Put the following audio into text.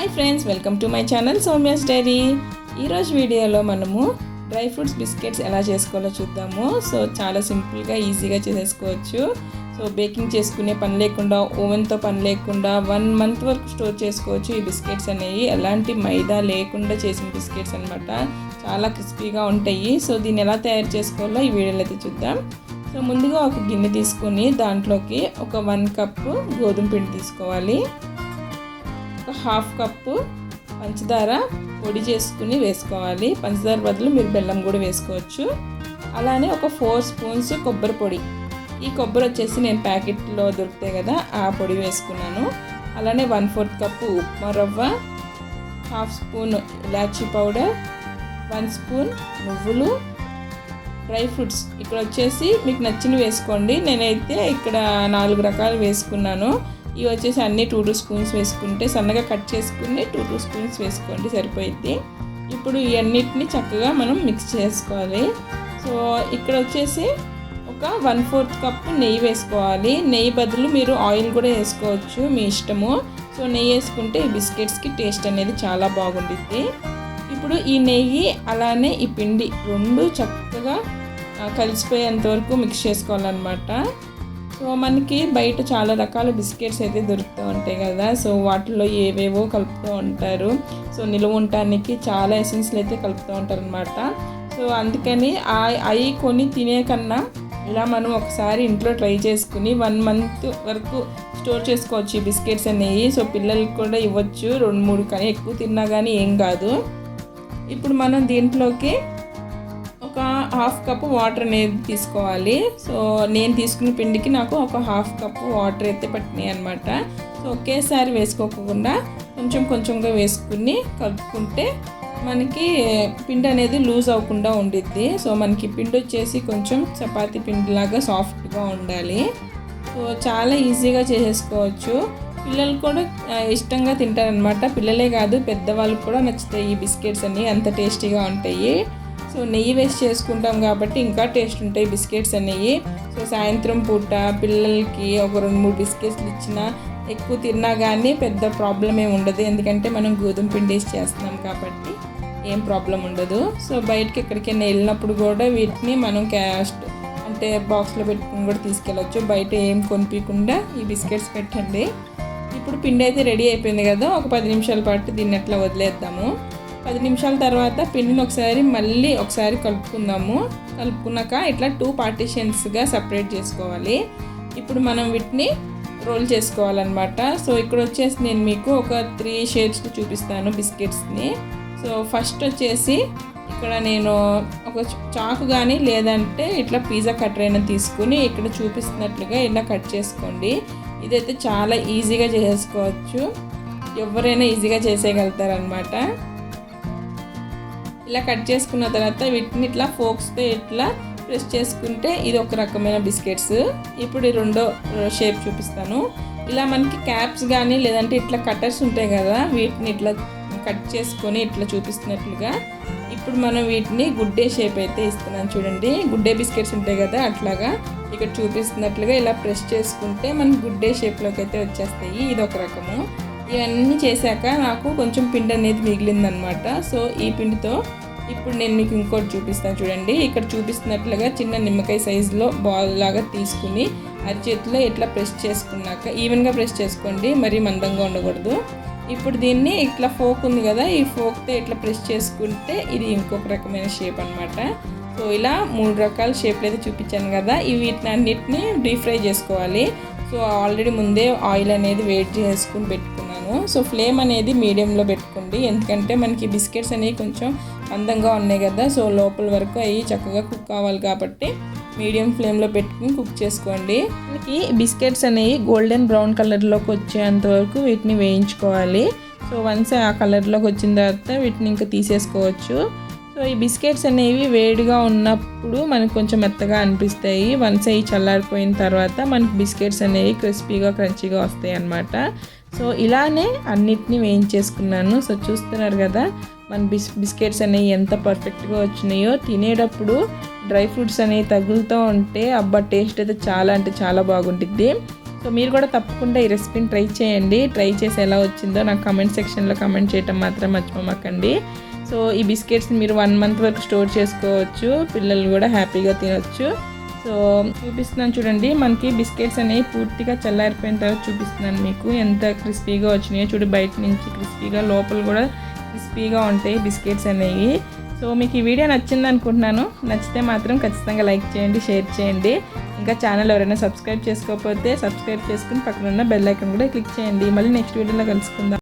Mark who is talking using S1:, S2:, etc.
S1: Hi friends welcome to my channel Soumya's diary ఈరోజు వీడియోలో మనము డ్రై ఫ్రూట్స్ బిస్కెట్స్ ఎలా చేసుకోవాలో చూద్దాము. సో చాలా సింపుల్గా ఈజీగా చేసేసుకోవచ్చు. సో బేకింగ్ చేసుకునే పని లేకుండా ఓవెన్తో పని లేకుండా వన్ మంత్ వరకు స్టోర్ చేసుకోవచ్చు ఈ బిస్కెట్స్ అనేవి. ఎలాంటి మైదా లేకుండా చేసిన బిస్కెట్స్ అనమాట చాలా క్రిస్పీగా ఉంటాయి. సో దీన్ని ఎలా తయారు చేసుకోవాలో ఈ వీడియోలో అయితే చూద్దాం. సో ముందుగా ఒక గిన్నె తీసుకొని దాంట్లోకి ఒక వన్ కప్పు గోధుమ పిండి తీసుకోవాలి. ఒక హాఫ్ కప్పు పంచదార పొడి చేసుకుని వేసుకోవాలి. పంచదార బదులు మీరు బెల్లం కూడా వేసుకోవచ్చు. అలానే ఒక ఫోర్ స్పూన్స్ కొబ్బరి పొడి. ఈ కొబ్బరి వచ్చేసి నేను ప్యాకెట్లో దొరుకుతాయి కదా ఆ పొడి వేసుకున్నాను. అలానే వన్ ఫోర్త్ కప్పు ఉప్మా రవ్వ హాఫ్ స్పూన్ ఇలాచీ పౌడర్ వన్ స్పూన్ నువ్వులు డ్రై ఫ్రూట్స్. ఇక్కడ వచ్చేసి మీకు నచ్చినవి వేసుకోండి. నేనైతే ఇక్కడ నాలుగు రకాలు వేసుకున్నాను. ఇవి వచ్చేసి అన్ని టూ టూ స్పూన్స్ వేసుకుంటే సన్నగా కట్ చేసుకుని టూ టూ స్పూన్స్ వేసుకోండి సరిపోయిద్ది. ఇప్పుడు ఇవన్నిటిని చక్కగా మనం మిక్స్ చేసుకోవాలి. సో ఇక్కడ వచ్చేసి ఒక వన్ ఫోర్త్ కప్ నెయ్యి వేసుకోవాలి. నెయ్యి బదులు మీరు ఆయిల్ కూడా వేసుకోవచ్చు మీ ఇష్టము. సో నెయ్యి వేసుకుంటే ఈ బిస్కెట్స్కి టేస్ట్ అనేది చాలా బాగుంటుంది ఇప్పుడు ఈ నెయ్యి అలానే ఈ పిండి రెండు చక్కగా కలిసిపోయేంత వరకు మిక్స్ చేసుకోవాలన్నమాట. సో మనకి బయట చాలా రకాల బిస్కెట్స్ అయితే దొరుకుతూ ఉంటాయి కదా. సో వాటిల్లో ఏవేవో కలుపుతూ ఉంటారు. సో నిలువ ఉండటానికి చాలా ఎసెన్స్లు అయితే కలుపుతూ ఉంటారు అనమాట సో అందుకని అవి కొని తినే కన్నా ఇలా మనం ఒకసారి ఇంట్లో ట్రై చేసుకుని వన్ మంత్ వరకు స్టోర్ చేసుకోవచ్చు ఈ బిస్కెట్స్ అనేవి. సో పిల్లలకి కూడా ఇవ్వచ్చు. రెండు మూడు కానీ ఎక్కువ తిన్నా కానీ ఏం కాదు. ఇప్పుడు మనం దీంట్లోకి హాఫ్ కప్ వాటర్ అనేది తీసుకోవాలి. సో నేను తీసుకున్న పిండికి నాకు ఒక హాఫ్ కప్ వాటర్ అయితే పట్టినాయి అనమాట సో ఒకేసారి వేసుకోకుండా కొంచెం కొంచెంగా వేసుకుని కలుపుకుంటే మనకి పిండి అనేది లూజ్ అవ్వకుండా ఉండిద్ది. సో మనకి పిండి వచ్చేసి కొంచెం చపాతి పిండిలాగా సాఫ్ట్గా ఉండాలి. సో చాలా ఈజీగా చేసేసుకోవచ్చు. పిల్లలు కూడా ఇష్టంగా తింటారనమాట పిల్లలే కాదు పెద్దవాళ్ళకి కూడా నచ్చుతాయి ఈ బిస్కెట్స్ అన్నీ. అంత టేస్టీగా ఉంటాయి. సో నెయ్యి వేసి చేసుకుంటాం కాబట్టి ఇంకా టేస్ట్ ఉంటాయి బిస్కెట్స్ అనేవి. సో సాయంత్రం పూట పిల్లలకి ఒక రెండు మూడు బిస్కెట్స్ ఇచ్చినా ఎక్కువ తిన్నా కానీ పెద్ద ప్రాబ్లం ఏమి ఉండదు. ఎందుకంటే మనం గోధుమ పిండి వేసి చేస్తున్నాం కాబట్టి ఏం ప్రాబ్లం ఉండదు. సో బయటకి ఎక్కడికైనా వెళ్ళినప్పుడు కూడా వీటిని మనం క్యాస్ట్ అంటే బాక్స్లో పెట్టుకుని కూడా తీసుకెళ్ళచ్చు. బయట ఏం కొనిపించకుండా ఈ బిస్కెట్స్ పెట్టండి. ఇప్పుడు పిండి అయితే రెడీ అయిపోయింది కదా. ఒక పది నిమిషాల పాటు దీన్ని అట్లా వదిలేద్దాము. పది నిమిషాల తర్వాత పిండిని ఒకసారి మళ్ళీ ఒకసారి కలుపుకుందాము. కలుపుకున్నాక ఇట్లా టూ పార్టీషన్స్గా సపరేట్ చేసుకోవాలి. ఇప్పుడు మనం వీటిని రోల్ చేసుకోవాలన్నమాట. సో ఇక్కడ వచ్చేసి నేను మీకు ఒక త్రీ షేప్స్ చూపిస్తాను బిస్కెట్స్ని. సో ఫస్ట్ వచ్చేసి ఇక్కడ నేను ఒక చాకు కానీ లేదంటే ఇట్లా పిజ్జా కట్టర్ అయినా తీసుకుని ఇక్కడ చూపిస్తున్నట్లుగా ఇలా కట్ చేసుకోండి. ఇదైతే చాలా ఈజీగా చేసేసుకోవచ్చు ఎవరైనా ఈజీగా చేసేయగలుగుతారనమాట ఇలా కట్ చేసుకున్న తర్వాత వీటిని ఇట్లా ఫోక్స్తో ఇట్లా ప్రెస్ చేసుకుంటే ఇది ఒక రకమైన బిస్కెట్స్. ఇప్పుడు రెండో షేప్ చూపిస్తాను. ఇలా మనకి క్యాప్స్ కానీ లేదంటే ఇట్లా కట్టర్స్ ఉంటాయి కదా వీటిని ఇట్లా కట్ చేసుకొని ఇట్లా చూపిస్తున్నట్లుగా. ఇప్పుడు మనం వీటిని గుడ్డే షేప్ అయితే ఇస్తున్నాను చూడండి. గుడ్డే బిస్కెట్స్ ఉంటాయి కదా అట్లాగా ఇక్కడ చూపిస్తున్నట్లుగా ఇలా ప్రెస్ చేసుకుంటే మనకి గుడ్డే షేప్లోకి అయితే వచ్చేస్తాయి. ఇది ఒక రకము. ఇవన్నీ చేశాక నాకు కొంచెం పిండి అనేది మిగిలిందనమాట. సో ఈ పిండితో ఇప్పుడు నేను మీకు ఇంకోటి చూపిస్తాను చూడండి. ఇక్కడ చూపిస్తున్నట్లుగా చిన్న నిమ్మకాయ సైజులో బాల్ లాగా తీసుకుని అరిచేతిలో ఇట్లా ప్రెస్ చేసుకున్నాక ఈవెన్గా ప్రెస్ చేసుకోండి మరీ మందంగా ఉండకూడదు. ఇప్పుడు దీన్ని ఇట్లా ఫోక్ ఉంది కదా ఈ ఫోక్తో ఇట్లా ప్రెస్ చేసుకుంటే ఇది ఇంకొక రకమైన షేప్ అనమాట సో ఇలా మూడు రకాల షేప్లు అయితే చూపించాను కదా ఇవి వీటిని అన్నిటిని డీప్ ఫ్రై చేసుకోవాలి. సో ఆల్రెడీ ముందే ఆయిల్ అనేది వేడి చేసుకుని పెట్టుకున్నాను. సో ఫ్లేమ్ అనేది మీడియంలో పెట్టుకోండి. ఎందుకంటే మనకి బిస్కెట్స్ అనేవి కొంచెం అందంగా ఉన్నాయి కదా. సో లోపల వరకు అవి చక్కగా కుక్ కావాలి కాబట్టి మీడియం ఫ్లేమ్లో పెట్టుకుని కుక్ చేసుకోండి. మనకి బిస్కెట్స్ అనేవి గోల్డెన్ బ్రౌన్ కలర్లోకి వచ్చేంత వరకు వీటిని వేయించుకోవాలి. సో వన్స్ ఆ కలర్లోకి వచ్చిన తర్వాత వీటిని ఇంకా తీసేసుకోవచ్చు. సో ఈ బిస్కెట్స్ అనేవి వేడిగా ఉన్నప్పుడు మనకు కొంచెం మెత్తగా అనిపిస్తాయి. వన్స్ అవి చల్లారిపోయిన తర్వాత మనకి బిస్కెట్స్ అనేవి క్రిస్పీగా క్రంచీగా వస్తాయి అన్నమాట సో ఇలానే అన్నిటినీ వేయించేసుకున్నాను. సో చూస్తున్నారు కదా మన బిస్ బిస్కెట్స్ అనేవి ఎంత పర్ఫెక్ట్గా వచ్చినాయో. తినేటప్పుడు డ్రై ఫ్రూట్స్ అనేవి తగులుతూ ఉంటే అబ్బా టేస్ట్ అయితే చాలా అంటే చాలా బాగుంటుంది. సో మీరు కూడా తప్పకుండా ఈ రెసిపీని ట్రై చేయండి. ట్రై చేసి ఎలా వచ్చిందో నాకు కమెంట్ సెక్షన్లో కమెంట్ చేయటం మాత్రం మర్చిపోమాకండి. సో ఈ బిస్కెట్స్ని మీరు వన్ మంత్ వరకు స్టోర్ చేసుకోవచ్చు. పిల్లలు కూడా హ్యాపీగా తినొచ్చు. సో చూపిస్తున్నాను చూడండి మనకి బిస్కెట్స్ అనేవి పూర్తిగా చల్లారిపోయిన తర్వాత చూపిస్తున్నాను మీకు. ఎంత క్రిస్పీగా వచ్చినాయో చూడు బయట నుంచి క్రిస్పీగా లోపల కూడా క్రిస్పీగా ఉంటాయి బిస్కెట్స్ అనేవి. సో మీకు ఈ వీడియో నచ్చింది అనుకుంటున్నాను. నచ్చితే మాత్రం ఖచ్చితంగా లైక్ చేయండి షేర్ చేయండి. ఇంకా ఛానల్ ఎవరైనా సబ్స్క్రైబ్ చేసుకోకపోతే సబ్స్క్రైబ్ చేసుకుని పక్కన ఉన్న బెల్ ఐకన్ కూడా క్లిక్ చేయండి. మళ్ళీ నెక్స్ట్ వీడియోలో కలుసుకుందాం.